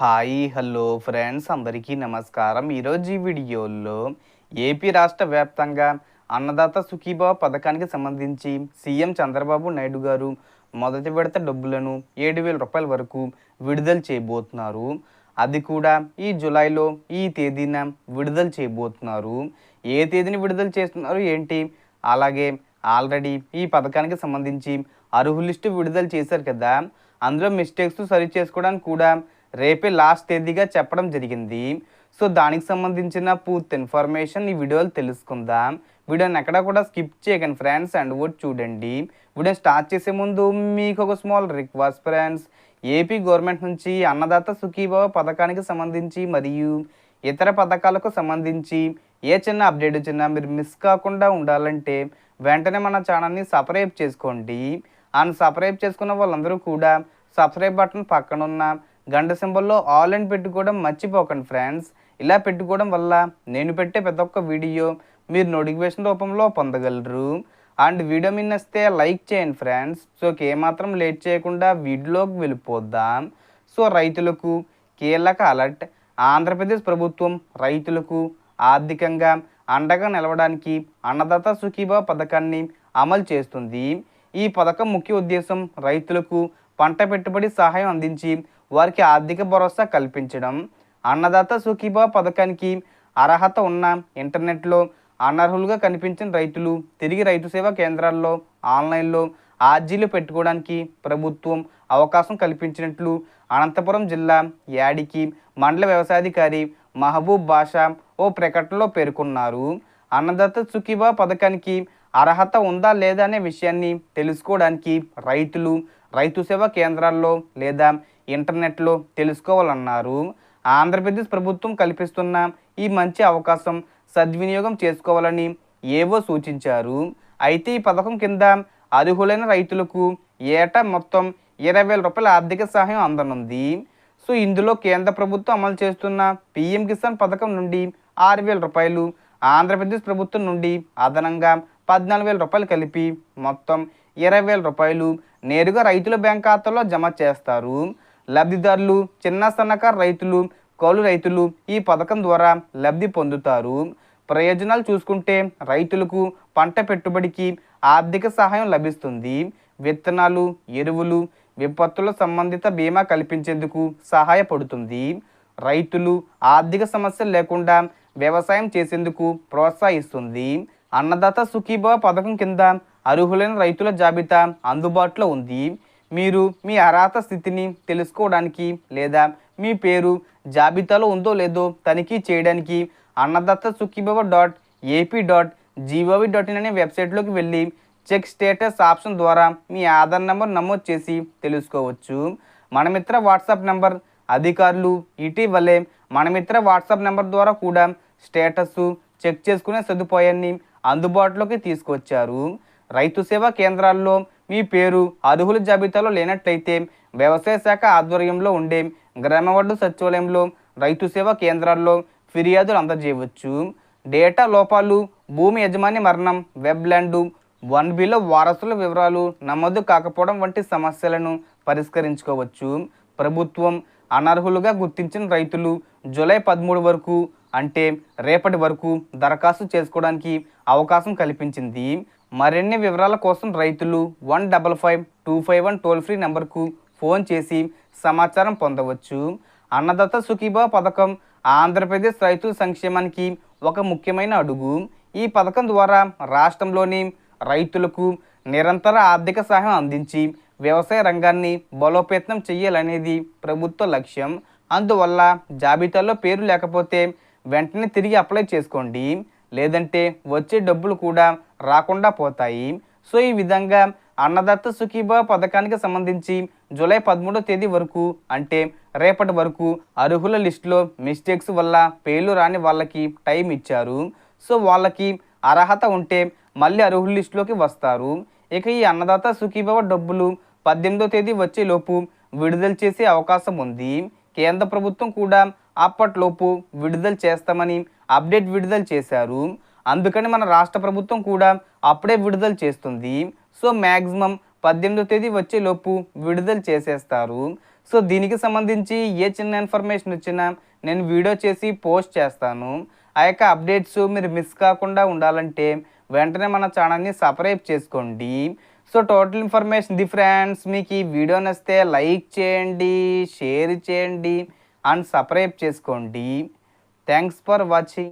Hi hello friends అందరికీ నమస్కారం. ఈరోజు ఈ వీడియోలో ఏపీ రాష్ట్ర వ్యాప్తంగా అన్నదాత సుఖీభావ పథకానికి సంబంధించి సీఎం చంద్రబాబు నాయుడు గారు మొదటి విడత డబ్బులను ఏడు వేల రూపాయల వరకు విడుదల చేయబోతున్నారు. అది కూడా ఈ జూలైలో ఈ తేదీన విడుదల చేయబోతున్నారు. ఏ తేదీని విడుదల చేస్తున్నారు ఏంటి? అలాగే ఆల్రెడీ ఈ పథకానికి సంబంధించి అర్హులిస్టు విడుదల చేశారు కదా. అందులో మిస్టేక్స్ సరి చేసుకోవడానికి కూడా రేపే లాస్ట్ తేదీగా చెప్పడం జరిగింది. సో దానికి సంబంధించిన పూర్తి ఇన్ఫర్మేషన్ ఈ వీడియోలో తెలుసుకుందాం. వీడియోని ఎక్కడ కూడా స్కిప్ చేయకండి ఫ్రెండ్స్ అండ్ కూడా చూడండి. వీడియో స్టార్ట్ చేసే ముందు మీకు ఒక small request friends AP government నుంచి అన్నదాత సుఖీభావ పథకానికి సంబంధించి మరియు ఇతర పథకాలకు సంబంధించి ఏ చిన్న అప్డేట్ వచ్చినా మీరు మిస్ కాకుండా ఉండాలంటే వెంటనే మన ఛానల్ని సబ్స్క్రైబ్ చేసుకోండి. అండ్ సబ్స్క్రైబ్ చేసుకున్న వాళ్ళందరూ కూడా సబ్స్క్రైబ్ బటన్ పక్కనున్న గంట సింబల్లో ఆల్ అని పెట్టుకోవడం మర్చిపోకండి ఫ్రెండ్స్. ఇలా పెట్టుకోవడం వల్ల నేను పెట్టే ప్రతి ఒక్క వీడియో మీరు నోటిఫికేషన్ రూపంలో పొందగలరు. అండ్ వీడియో మీ నస్తే లైక్ చేయండి ఫ్రెండ్స్. సో ఏమాత్రం లేట్ చేయకుండా వీడియోలోకి వెళ్ళిపోద్దాం సో రైతులకు కీలక అలర్ట్. ఆంధ్రప్రదేశ్ ప్రభుత్వం రైతులకు ఆర్థికంగా అండగా నిలవడానికి అన్నదాత సుఖీభావ పథకాన్ని అమలు చేస్తుంది. ఈ పథకం ముఖ్య ఉద్దేశం రైతులకు పంట పెట్టుబడి సహాయం అందించి వారికి ఆర్థిక భరోసా కల్పించడం అన్నదాత సుఖీభావ పథకానికి అర్హత ఉన్న ఇంటర్నెట్లో అనర్హులుగా కనిపించిన రైతులు తిరిగి రైతు సేవా కేంద్రాల్లో ఆన్లైన్లో ఆర్జీలు పెట్టుకోవడానికి ప్రభుత్వం అవకాశం కల్పించినట్లు అనంతపురం జిల్లా యాడికి మండల వ్యవసాయాధికారి మహబూబ్ బాషా ఓ ప్రకటనలో పేర్కొన్నారు. అన్నదాత సుఖీబా పథకానికి అర్హత ఉందా లేదా అనే విషయాన్ని తెలుసుకోవడానికి రైతులు రైతు సేవా కేంద్రాల్లో లేదా ఇంటర్నెట్లో తెలుసుకోవాలన్నారు. ఆంధ్రప్రదేశ్ ప్రభుత్వం కల్పిస్తున్న ఈ మంచి అవకాశం సద్వినియోగం చేసుకోవాలని ఏవో సూచించారు. అయితే ఈ పథకం కింద అర్హులైన రైతులకు ఏటా మొత్తం ఇరవై వేల రూపాయల ఆర్థిక సహాయం అందనుంది. సో ఇందులో కేంద్ర ప్రభుత్వం అమలు చేస్తున్న పిఎం కిసాన్ పథకం నుండి ఆరు వేల రూపాయలు ఆంధ్రప్రదేశ్ ప్రభుత్వం నుండి అదనంగా పద్నాలుగు వేల రూపాయలు కలిపి మొత్తం ఇరవై వేల రూపాయలు నేరుగా రైతుల బ్యాంక్ ఖాతాలో జమ చేస్తారు. లబ్ధిదారులు చిన్న సన్నకారు రైతులు కౌలు రైతులు ఈ పథకం ద్వారా లబ్ధి పొందుతారు. ప్రయోజనాలు చూసుకుంటే రైతులకు పంట పెట్టుబడికి ఆర్థిక సహాయం లభిస్తుంది. విత్తనాలు ఎరువులు విపత్తుల సంబంధిత బీమా కల్పించేందుకు సహాయపడుతుంది. రైతులు ఆర్థిక సమస్యలు లేకుండా వ్యవసాయం చేసేందుకు ప్రోత్సహిస్తుంది. అన్నదాత సుఖీభావ పథకం కింద అర్హులైన రైతుల జాబితా అందుబాటులో ఉంది. మీరు మీ అర్హత స్థితిని తెలుసుకోవడానికి లేదా మీ పేరు జాబితాలో ఉందో లేదో తనిఖీ చేయడానికి Annadata Sukhibhava dot AP dot G O V dot in అనే వెబ్సైట్లోకి వెళ్ళి చెక్ స్టేటస్ ఆప్షన్ ద్వారా మీ ఆధార్ నెంబర్ నమోదు చేసి తెలుసుకోవచ్చు. మన మిత్ర వాట్సాప్ నెంబర్ అధికారులు ఇటీవలే మన మిత్ర వాట్సాప్ నెంబర్ ద్వారా కూడా స్టేటస్ చెక్ చేసుకునే సదుపాయాన్ని అందుబాటులోకి తీసుకొచ్చారు. రైతు సేవా కేంద్రాల్లో మీ పేరు అర్హుల జాబితాలో లేనట్లయితే వ్యవసాయ శాఖ ఆధ్వర్యంలో ఉండే గ్రామవార్డు సచివాలయంలో రైతు సేవా కేంద్రాల్లో ఫిర్యాదులు అందజేయవచ్చు. డేటా లోపాలు భూమి యజమాని మరణం వెబ్ల్యాండ్ వన్ బిలో వారసుల వివరాలు నమోదు కాకపోవడం వంటి సమస్యలను పరిష్కరించుకోవచ్చు. ప్రభుత్వం అనర్హులుగా గుర్తించిన రైతులు జూలై పదమూడు వరకు అంటే రేపటి వరకు దరఖాస్తు చేసుకోవడానికి అవకాశం కల్పించింది. మరిన్ని వివరాల కోసం రైతులు one double five two five one toll free నెంబర్కు ఫోన్ చేసి సమాచారం పొందవచ్చు. అన్నదాత సుఖీభావ పథకం ఆంధ్రప్రదేశ్ రైతుల సంక్షేమానికి ఒక ముఖ్యమైన అడుగు. ఈ పథకం ద్వారా రాష్ట్రంలోని రైతులకు నిరంతర ఆర్థిక సహాయం అందించి వ్యవసాయ రంగాన్ని బలోపేతం చేయాలనేది ప్రభుత్వ లక్ష్యం. అందువల్ల జాబితాలో పేరు లేకపోతే వెంటనే తిరిగి అప్లై చేసుకోండి. లేదంటే వచ్చే డబ్బులు కూడా రాకుండా పోతాయి. సో ఈ విధంగా అన్నదత్త సుఖీభావ పథకానికి సంబంధించి జూలై పదమూడో తేదీ వరకు అంటే రేపటి వరకు అర్హుల లిస్టులో మిస్టేక్స్ వల్ల పేర్లు రాని వాళ్ళకి టైం ఇచ్చారు. సో వాళ్ళకి అర్హత ఉంటే మళ్ళీ అర్హుల లిస్టులోకి వస్తారు. ఇక ఈ అన్నదాత సుఖీభవ డబ్బులు పద్దెనిమిదో తేదీ వచ్చేలోపు విడుదల చేసే అవకాశం ఉంది. కేంద్ర ప్రభుత్వం కూడా అప్పట్లోపు విడుదల చేస్తామని అప్డేట్ విడుదల చేశారు. అందుకని మన రాష్ట్ర ప్రభుత్వం కూడా అప్పుడే విడుదల చేస్తుంది. సో మ్యాక్సిమం పద్దెనిమిదో తేదీ వచ్చేలోపు విడుదల చేసేస్తారు. సో దీనికి సంబంధించి ఏ చిన్న ఇన్ఫర్మేషన్ వచ్చినా నేను వీడియో చేసి పోస్ట్ చేస్తాను. ఆ యొక్క అప్డేట్స్ మీరు మిస్ కాకుండా ఉండాలంటే వెంటనే మన ఛానల్ని సబ్స్క్రైబ్ చేసుకోండి. So total information the friends మీకు ఈ వీడియో నచ్చితే లైక్ చేయండి షేర్ చేయండి అండ్ సబ్స్క్రైబ్ చేసుకోండి. Thanks for watching.